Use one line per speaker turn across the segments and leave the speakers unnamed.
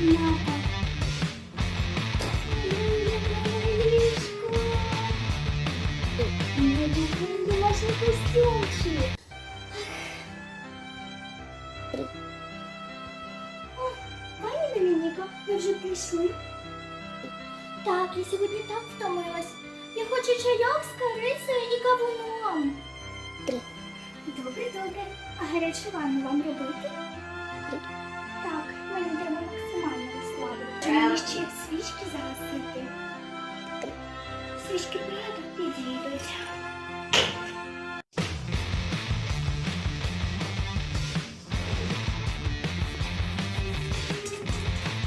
Ліжко. Мій любимий костюмчик. Так, я сьогодні так втомилась. Я хочу чайок з корицею і кавуном. Добре, добре. А гарячу ванну вам робити? Розслабити. Мені ще свічки загасити. Свічки порядок підійдуть.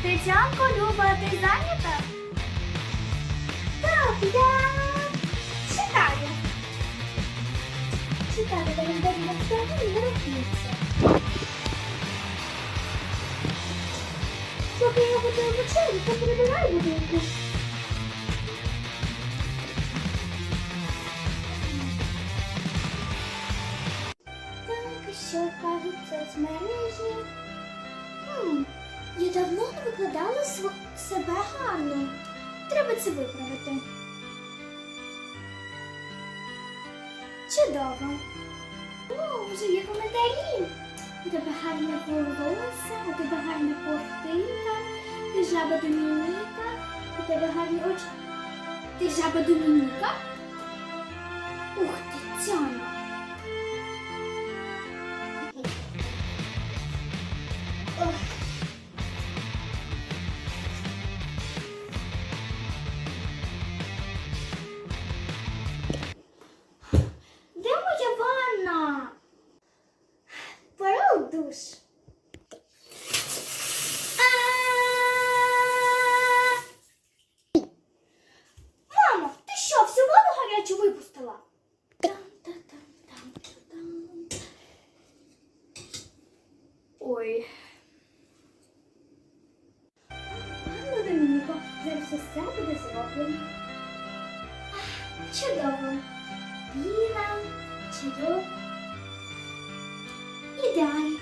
Тетянко, Люба, ти зайнята? Так, я читаю. Читаю календарі на і робіться. Поки я готую вечерю, то прибираю будинку. Так, що кажуть соцмережі? Хм, я давно не викладала св- себе гарно. Треба це виправити. Чудово. О, вже є коментарі. У тебе гарне волосся, у тебе гарна ковтинка, ти жаба Домініка, у тебе гарні очі. Ти жаба Домініка? Ух ти, Тяна. Ой. Панно Домініко, зараз все буде зроблено. Чудово. Піна, чайок. Ідеально.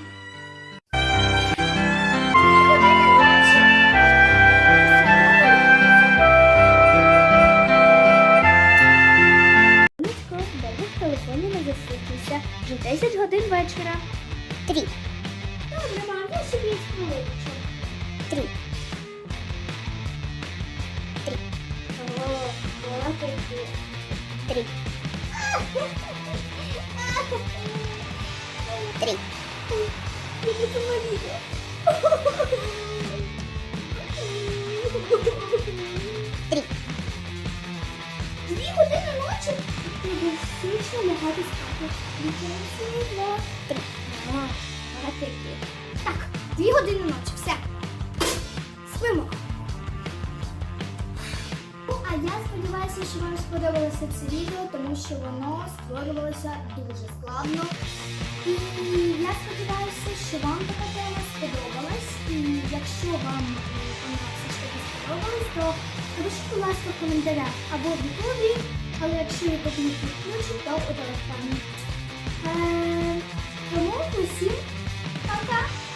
Телефоні не засвітився. Вже 10 годин вечора. Три. Добре, собі хвилиночок. Три. Три. О, молодець. Три. Три. Я не помогу. Три. Дві години ночі? Треба січно лягати спати. Раз, два, три. А. Так, дві години ночі, все. Спимо. Ну, а я сподіваюся, що вам сподобалося це відео, тому що воно створювалося дуже складно. І я сподіваюся, що вам така тема сподобалась. І якщо вам е, вона все ж таки сподобалась, то напишіть, будь ласка, в коментарях або в Ютубі, але якщо Ютуб не підключить, то у телефоні. Тому усім kanka.